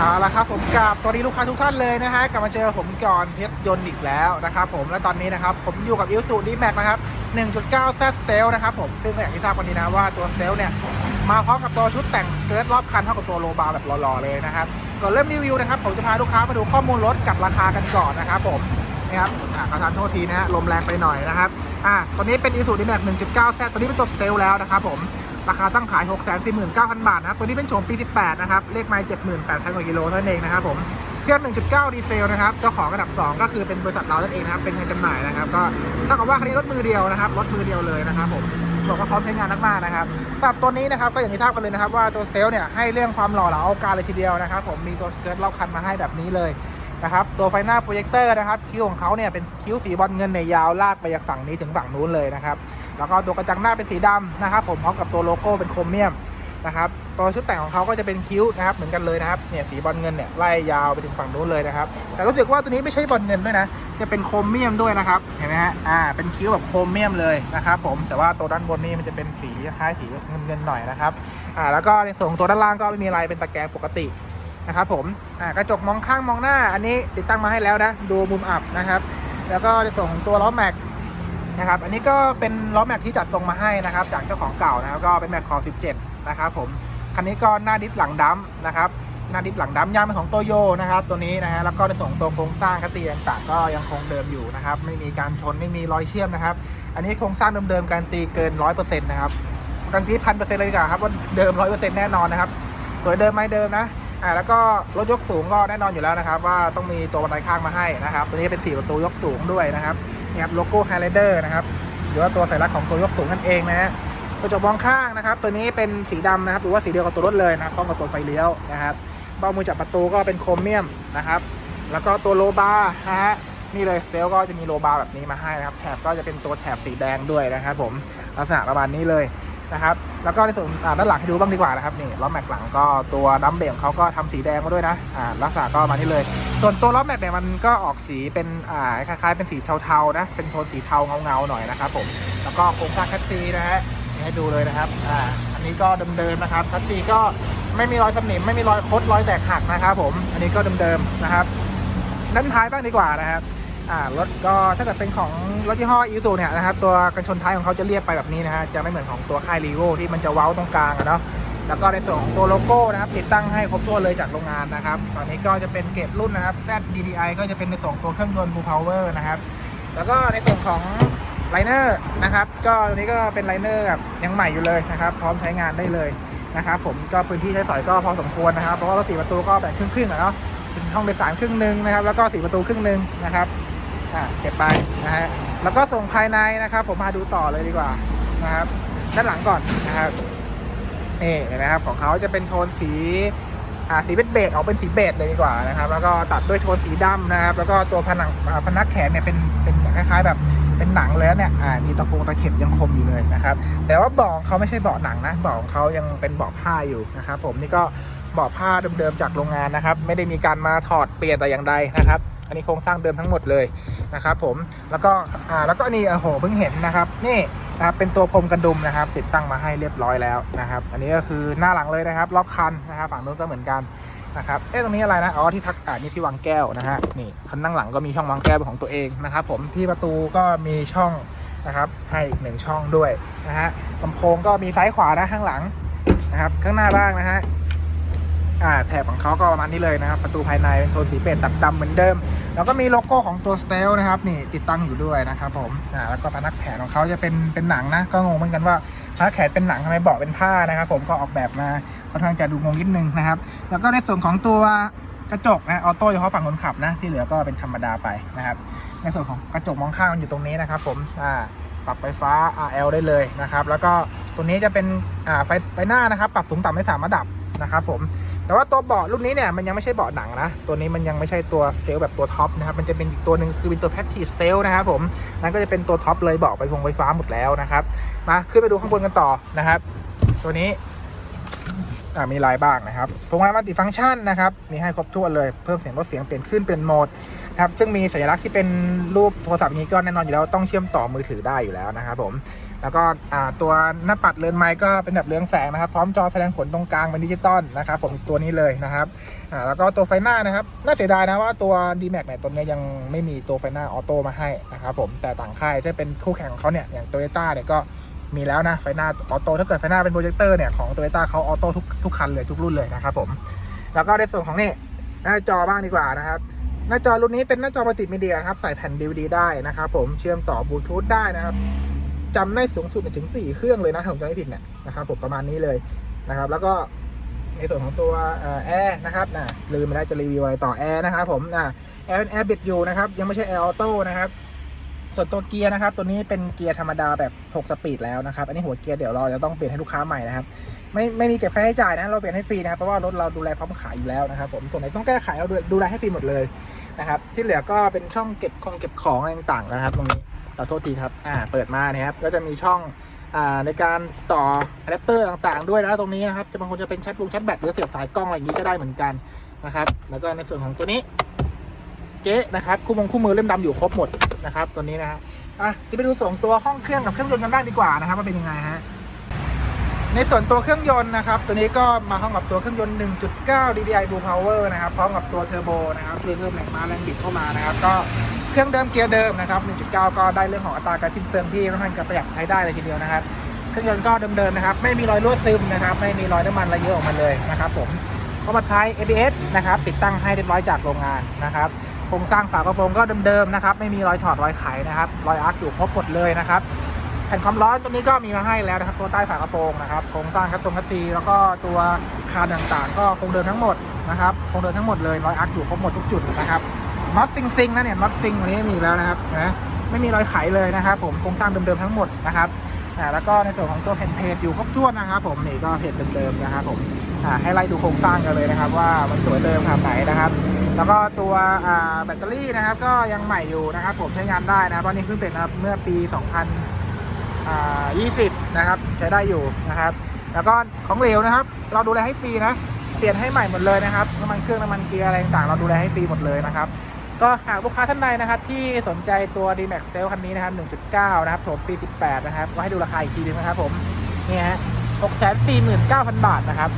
เอาละครับผมกับสวัสดีลูกค้าทุกท่านเลยนะฮะกลับมาเจอผมก่อนเพชรยนต์อีกแล้วนะครับผมและตอนนี้นะครับผมอยู่กับอิลสูดีแม็กนะครับ 1.9 Z s t e l นะครับผมซึ่งก็อย่างที่ทราบกันดีนะว่าตัว s t e l เนี่ยมาพร้อมกับตัวชุดแต่งสเกิร์ตรอบคันเท่ากับตัวโลบาร์แบบหล่อๆเลยนะครับก่อนเริ่มรีวิวนะครับผมจะพาลูกค้ามาดูข้อมูลรถกับราคากันก่อนนะครับผมนะครับอะขอทานโทษทีนะฮะลมแรงไปหน่อยนะครับอะตัวนี้เป็นอิลสูดีแม็ก1.9 Z ตัวนี้เป็นตัว s t e l แล้วนะครับผม ราคาตั้งขาย 649,000 บาทนะครับ ตัวนี้เป็นโฉมปี 18 นะครับ เลขไมล์78,000กว่ากิโลเท่านั้นเองนะครับผม เครื่อง 1.9 ดีเซลนะครับ เจ้าของระดับ 2 ก็คือเป็นบริษัทเรานั่นเองนะครับ เป็นเงินจำหน่ายนะครับ ก็เท่ากับว่าคันนี้รถมือเดียวนะครับ รถมือเดียวเลยนะครับผมบอกว่าพร้อมใช้งานมากๆนะครับสำหรับตัวนี้นะครับก็อย่างที่ทราบกันเลยนะครับว่าตัวสเตลเนี่ยให้เรื่องความหล่อเหลาเอาการเลยทีเดียวนะครับ ผมมีตัวสเกิร์ตรอบคันมาให้แบบนี้เลย นะครับตัวไฟหน้าโปรเจคเตอร์นะครับคิ้วของเขาเนี่ยเป็นคิ้วสีบอลเงินในยาวลากไปจากฝั่งนี้ถึงฝั่งนู้นเลยนะครับแล้วก็ตัวกระจังหน้าเป็นสีดำนะครับ ผมพร้อมกับตัวโลโก้เป็นโครเมียมนะครับตัวชุดแต่งของเขาก็จะเป็นคิ้วนะครับเหมือนกันเลยนะครับเนี่ยสีบอลเงินเนี่ยไล่ยาวไปถึงฝั่งนู้นเลยนะครับแต่รู้สึกว่าตัวนี้ไม่ใช่บอลเงินด้วยนะจะเป็นโครเมียมด้วยนะครับเห็นไหมฮะอ่าเป็นคิ้วแบบโครเมียมเลยนะครับผมแต่ว่าตัวด้านบนนี่มันจะเป็นสีคล้ายสีเงินเงินๆหน่อยนะครับอ่าแล้วก็ในส่วนของตัวด้านล่างก็ไม่มีอะไรเป็นตะแกรงปกติ นะครับผมกระจกมองข้างมองหน้า อันนี้ติดตั้งมาให้แล้วนะ ดูมุมอับนะครับ แล้วก็ในส่วนของตัวล้อแม็กนะครับ อันนี้ก็เป็นล้อแม็กที่จัดทรงมาให้นะครับ จากเจ้าของเก่านะครับ ก็เป็นแม็กคอ17 นะครับผม คันนี้ก็หน้าดิสหลังดัมนะครับ หน้าดิสหลังดัมยางเป็นของโตโยนะครับ ตัวนี้นะฮะ แล้วก็ในส่วนของตัวโครงสร้างคัตตีต่างๆก็ยังคงเดิมอยู่นะครับ ไม่มีการชน ไม่มีรอยเชื่อมนะครับ อันนี้โครงสร้างเดิมๆการตีเกิน 100%นะครับการตีพันเปอร์เซ็นต์เลยดีกว่าครับว่าเดิม100%แน่นอนนะครับ สวยเดิมไหมเดิมนะ อ่าแล้วก็รถยกสูงก็แน่นอนอยู่แล้วนะครับ ว่าต้องมีตัวบันไดข้างมาให้นะครับ ตัวนี้เป็น4ประตูยกสูงด้วยนะครับนี่ครับโลโก้ไฮไลเดอร์นะครับหรือว่าตัวสัญลักษณ์ของตัวยกสูงนั่นเองนะฮะกระจกมองข้างนะครับ ตัวนี้เป็นสีดำนะครับหรือว่าสีเดียวกับตัวรถเลยนะพร้อมกับตัวไฟเลี้ยวนะครับเบ้ามือจับประตูก็เป็นโครเมียมนะครับ แล้วก็ตัวโลบาร์นะฮะนี่เลยเซลก็จะมีโลบาร์แบบนี้มาให้นะครับ แถบก็จะเป็นตัวแถบสีแดงด้วยนะครับ ผมลักษณะประมาณนี้เลย นะครับ แล้วก็ในส่วนด้านหลังให้ดูบ้างดีกว่านะครับนี่ล้อแม็กหลังก็ตัวดัมเบลของเขาก็ทำสีแดงมาด้วยนะอ่าลักษณะก็มานี่เลย ส่วนตัวล้อแม็กเนี่ยมันก็ออกสีเป็นอ่าคล้ายๆ เป็นสีเทาๆนะเป็นโทนสีเทาเงาๆหน่อยนะครับผมแล้วก็โครงสร้างคัสซีนะฮะให้ดูเลยนะครับอ่าอันนี้ก็เดิมๆนะครับคัสซีก็ไม่มีรอยสนิมไม่มีรอยคดรอยแตกหักนะครับผมอันนี้ก็เดิมๆนะครับด้านท้ายบ้างดีกว่านะครับ อ่ารถก็ถ้าเกิดเป็นของรถยี่ห้ออีซูเนี่ยนะครับตัวกันชนท้ายของเขาจะเรียบไปแบบนี้นะฮะจะไม่เหมือนของตัวค่ายรีโวที่มันจะเว้าตรงกลางอะเนาะแล้วก็ในส่วนของตัวโลโก้นะครับติดตั้งให้ครบถ้วนเลยจากโรงงานนะครับตอนนี้ก็จะเป็นเกรดรุ่นนะครับ ZDDI ก็จะเป็นในส่วนของตัวเครื่องยนต์ Full Power นะครับแล้วก็ในส่วนของไลเนอร์นะครับก็ตัวนี้ก็เป็นไลเนอร์แบบยังใหม่อยู่เลยนะครับพร้อมใช้งานได้เลยนะครับผมก็พื้นที่ใช้สอยก็พอสมควรนะครับเพราะว่ารถสี่ประตูก็แบ่งครึ่งๆอะเนาะเป็นห้องโดยสารครึ่งหนึ่งนะครับแล้วก็สี่ประตูครึ่งหนึ่งนะครับ อ่าเก็บไปนะฮะแล้วก็ส่งภายในนะครับ ผมมาดูต่อเลยดีกว่านะครับ ด้านหลังก่อนนะครับนี่เห็นไหมครับของเขาจะเป็นโทนสีอ่าสีเป็นเบจออกเป็นสีเบจเลยดีกว่านะครับ แล้วก็ตัดด้วยโทนสีดำนะครับ แล้วก็ตัวผนังพนักแขนเนี่ยเป็นเป็นคล้ายๆแบบเป็นหนังเลยนะเนี่ยอ่ามีตะกงตะเข็บยังคมอยู่เลยนะครับ แต่ว่าเบาะเขาไม่ใช่เบาะหนังนะเบาะเขายังเป็นเบาะผ้าอยู่นะครับ ผมนี่ก็เบาะผ้าเดิมๆจากโรงงานนะครับ ไม่ได้มีการมาถอดเปลี่ยนแต่อย่างใดนะครับ อันนี้โครงสร้างเดิมทั้งหมดเลยนะครับผมแล้วก็อ่าแล้วก็นี่โอ้โหเพิ่งเห็นนะครับนี่นะครับเป็นตัวพรมกันดุมนะครับ ติดตั้งมาให้เรียบร้อยแล้วนะครับ อันนี้ก็คือหน้าหลังเลยนะครับรอบคันนะครับฝั่งนู้นก็เหมือนกันนะครับเอ๊ะตรงนี้อะไรนะอ๋อที่ทักอ่านี่ที่วางแก้วนะฮะนี่คันนั่งหลังก็มีช่องวางแก้วของตัวเองนะครับ ผมที่ประตูก็มีช่องนะครับให้อีกหนึ่งช่องด้วยนะฮะลำโพงก็มีซ้ายขวานะข้างหลังนะครับข้างหน้าบ้างนะฮะ อ่าแถบของเขาก็ประมาณนี้เลยนะครับ ประตูภายในเป็นโทนสีเปรตตัดดำเหมือนเดิม แล้วก็มีโลโก้ของตัวสเตลนะครับนี่ติดตั้งอยู่ด้วยนะครับผมอ่าแล้วก็พนักแขนของเขาจะเป็นเป็นหนังนะ ก็งงเหมือนกันว่าพนักแขนเป็นหนังทำไมเบาะเป็นผ้านะครับ ผมก็ออกแบบมาค่อนข้างจะดูงงนิดนึงนะครับ แล้วก็ในส่วนของตัวกระจกนะออโต้เฉพาะฝั่งคนขับนะ ที่เหลือก็เป็นธรรมดาไปนะครับ ในส่วนของกระจกมองข้างมันอยู่ตรงนี้นะครับ ผมอ่าปรับไฟฟ้า RL ได้เลยนะครับ แล้วก็ตัวนี้จะเป็นไฟไฟหน้านะครับ ปรับสูงต่ำให้สามระดับนะครับผม แต่ว่าตัวเบาะรุ่นนี้เนี่ยมันยังไม่ใช่เบาะหนังนะ ตัวนี้มันยังไม่ใช่ตัวสเตลแบบตัวท็อปนะครับ มันจะเป็นอีกตัวหนึ่งคือเป็นตัวแพ t ทีสเตลนะครับผม นั่นก็จะเป็นตัวท็อปเลยเบาะไปฟงไฟฟ้าหมดแล้วนะครับ มาขึ้นไปดูข้างบนกันต่อนะครับ ตัวนี้อ่ามีลายบ้างนะครับพวงมาลัยมัลติฟังก์ชันนะครับมีให้ครบถ้วนเลย เพิ่มเสียงลดเสียงเปลี่ยนขึ้นเป็นโหมดนะครับซึ่งมีสัญลักษณ์ที่เป็นรูปโทรศัพท์อย่างนี้ก็แน่นอนอยู่แล้วต้องเชื่อมต่อมือถือได้อยู่แล้วนะครับผม แล้วก็ตัวหน้าปัดเรือนไม้ก็เป็นแบบเรืองแสงนะครับ พร้อมจอแสดงผลตรงกลางเป็นดิจิตอลนะครับผมตัวนี้เลยนะครับแล้วก็ตัวไฟหน้านะครับน่าเสียดายนะว่าตัว d m a x เนี่ยตัวเนี้ยยังไม่มีตัวไฟหน้าออโต้มาให้นะครับผมแต่ต่างค่ายที่เป็นคู่แข่งของเขาเนี่ยอย่างโตโยต้าเนี่ยก็มีแล้วนะไฟหน้าออโต้ถ้าเกิดไฟหน้าเป็นโปรเจคเตอร์เนี่ยของโตโยต้าเขาออโต้ทุกทุกคันเลยทุกรุ่นเลยนะครับผมแล้วก็ในส่วนของนี่หน้าจอบ้างดีกว่านะครับหน้าจอรุ่นนี้เป็นหน้าจอมัลติมีเดียนะครับใส่แผ่น DVD ได้นะครับผมเชื่อมต่อบลูทูธได้นะครับ จำได้สูงสุดถึง4เครื่องเลยนะถ้าผมจำไม่ผิดเนี่ยนะครับผมประมาณนี้เลยนะครับ แล้วก็ในส่วนของตัวแอร์นะครับนะลืมไปแล้วจะรีวิวอะไรต่อแอร์นะครับผมนะแอร์เป็นแอร์บิดอยู่นะครับ ยังไม่ใช่แอร์ออโต้นะครับ ส่วนตัวเกียร์นะครับ ตัวนี้เป็นเกียร์ธรรมดาแบบ 6 สปีดแล้วนะครับ อันนี้หัวเกียร์เดี๋ยวเราจะต้องเปลี่ยนให้ลูกค้าใหม่นะครับ ไม่ไม่มีเก็บค่าใช้จ่ายนะ เราเปลี่ยนให้ฟรีนะครับ เพราะว่ารถเราดูแลพร้อมขายอยู่แล้วนะครับ ผม ส่วนไหนต้องแก้ไขเราดูดูแลให้ฟรีหมดเลยนะครับ ที่เหลือก็เป็นช่องเก็บของเก็บของอะไรต่างๆนะครับ ตรงนี้ อโทษทีครับอ่าเปิดมาเนี่ยครับก็จะมีช่องอ่าในการต่ออะแดปเตอร์ต่างๆ ด้วยนะตรงนี้นะครับจะบางคนจะเป็นแชทวงแชทแบตหรือเสียบสายกล้องอะไรอย่างนี้ก็ได้เหมือนกันนะครับ แล้วก็ในส่วนของตัวนี้เก๊นะครับคู่มงคู่มือเล่มดำอยู่ครบหมดนะครับ ตัวนี้นะฮะอะที่ไปดูส่วนตัวห้องเครื่องกับเครื่องยนต์กันบ้างดีกว่านะครับว่าเป็นยังไงฮะในส่วนตัวเครื่องยนต์นะครับ ตัวนี้ก็มาพร้อมกับตัวเครื่องยนต์ 1.9 DDI Blue Power นะครับ พร้อมกับตัวเทอร์โบนะครับ ช่วยเพิ่มแรงม้าแรงบิดเข้ามานะครับ ก็ เครื่องเดิมเกียร์เดิมนะครับ 1.9 ก็ได้เรื่องของอัตราการสิ้นเปลืองที่ค่อนข้างจะประหยัดใช้ได้เลยทีเดียวนะครับ เครื่องยนต์ก็เดิมๆนะครับ ไม่มีรอยรั่วซึมนะครับ ไม่มีรอยน้ำมันอะไรเยอะออกมาเลยนะครับผมข้อบัดท้าย ABS นะครับ ติดตั้งให้เรียบร้อยจากโรงงานนะครับ โครงสร้างฝากระโปรงก็เดิมๆนะครับ ไม่มีรอยถอดรอยไขนะครับ รอยอาร์คอยู่ครบหมดเลยนะครับแผ่นความร้อนตัวนี้ก็มีมาให้แล้วนะครับ ตัวใต้ฝากระโปรงนะครับ โครงสร้างคัสตรงคัสซีแล้วก็ตัวคานต่างๆ ก็คงเดิมทั้งหมดนะครับ คงเดิมทั้งหมดเลย รอยอาร์คอยู่ครบหมดทุกจุดนะครับ น็อตซิงซิงนะเนี่ยน็อตซิงวันนี้มีแล้วนะครับนะไม่มีรอยไขเลยนะครับ ผมโครงสร้างเดิมๆทั้งหมดนะครับอ่าแล้วก็ในส่วนของตัวแผ่นเพจอยู่ครบถ้วนนะครับ ผมนี่ก็เพจเดิมๆนะครับผมอ่าให้ไล่ดูโครงสร้างกันเลยนะครับ ว่ามันสวยเดิมขนาดไหนนะครับ แล้วก็ตัวอ่าแบตเตอรี่นะครับ ก็ยังใหม่อยู่นะครับ ผมใช้งานได้นะครับตอนนี้เพิ่งเป็นนะครับเมื่อปี 2020 นะครับ ใช้ได้อยู่นะครับ แล้วก็ของเหลวนะครับ เราดูแลให้ฟรีนะเปลี่ยนให้ใหม่หมดเลยนะครับน้ำมันเครื่องน้ำมันเกียร์อะไรต่างเราดูแลให้ฟรีหมดเลยนะครับ ก็หากลูกค้าท่านใดนะครับที่สนใจตัว D-Max s t e l คันนี้นะครับ 1.9 นะครับโฉมปี 18 นะครับ ก็ให้ดูราคาอีกทีนึงนะครับผมเนี่ยฮะ649,000 บาทนะครับ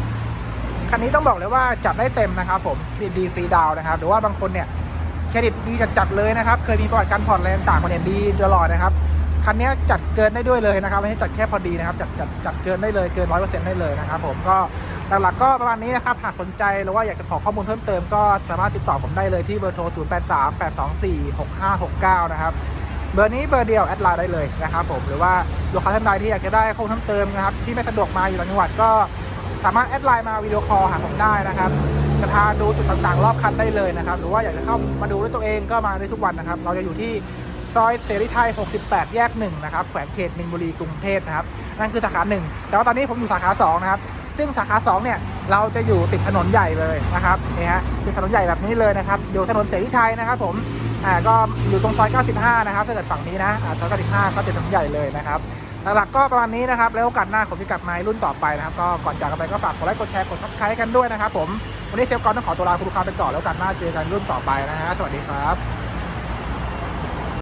คันนี้ต้องบอกเลยว่าจัดได้เต็มนะครับผมเครดิตดีฟรีดาวนะครับ หรือว่าบางคนเนี่ยเครดิตดีจัดๆเลยนะครับ เคยมีประวัติการผ่อนอะไรต่างๆมาเนี่ยดีตลอดนะครับคันนี้จัดเกินได้ด้วยเลยนะครับ ไม่ใช่จัดแค่พอดีนะครับ จัดจัดจัดเกินได้เลยเกินร้อยเปอร์เซ็นต์ได้เลยนะครับผมก็ หลักๆก็ประมาณนี้นะครับ หากสนใจหรือว่าอยากจะขอข้อมูลเพิ่มเติมก็สามารถติดต่อผมได้เลยที่เบอร์โทร 0 8 3 8 2 4 6 5 6 9 นะครับ เบอร์นี้เบอร์เดียวแอดไลน์ได้เลยนะครับผม หรือว่าลูกค้าท่านใดที่อยากจะได้ข้อมูลเพิ่มเติมนะครับ ที่ไม่สะดวกมาอยู่ต่างจังหวัดก็สามารถแอดไลน์มาวิดีโอคอลหาผมได้นะครับ จะพาดูจุดต่างๆ รอบคันได้เลยนะครับ หรือว่าอยากจะเข้ามาดูด้วยตัวเองก็มาได้ทุกวันนะครับ เราจะอยู่ที่ซอยเสรีไทย 68 แยก 1 นะครับ แขวงเขตมินบุรี กรุงเทพนะครับ นั่นคือสาขาหนึ่งแต่ว่าตอนนี้ผมอยู่สาขา 2 นะครับ ซึ่งสาขา2เนี่ยเราจะอยู่ติดถนนใหญ่เลยนะครับนี่ฮะติดถนนใหญ่แบบนี้เลยนะครับ อยู่ถนนเสรีไทยนะครับ ผมอ่าก็อยู่ตรงซอย 95 นะครับถ้าเกิดฝั่งนี้นะอ่าซอย95 ก็ติดถนนใหญ่เลยนะครับหลักๆก็ประมาณนี้นะครับ แล้วโอกาสหน้าผมจะกลับมารุ่นต่อไปนะครับ ก็ก่อนจากกันไปก็ฝากกดไลค์กดแชร์กดซับสไครต์กันด้วยนะครับผมวันนี้เซฟก่อนต้องขอตัวลาคุณลูกค้าไปก่อนแล้วโอกาสหน้าเจอกันรุ่นต่อไปนะฮะสวัสดีครับ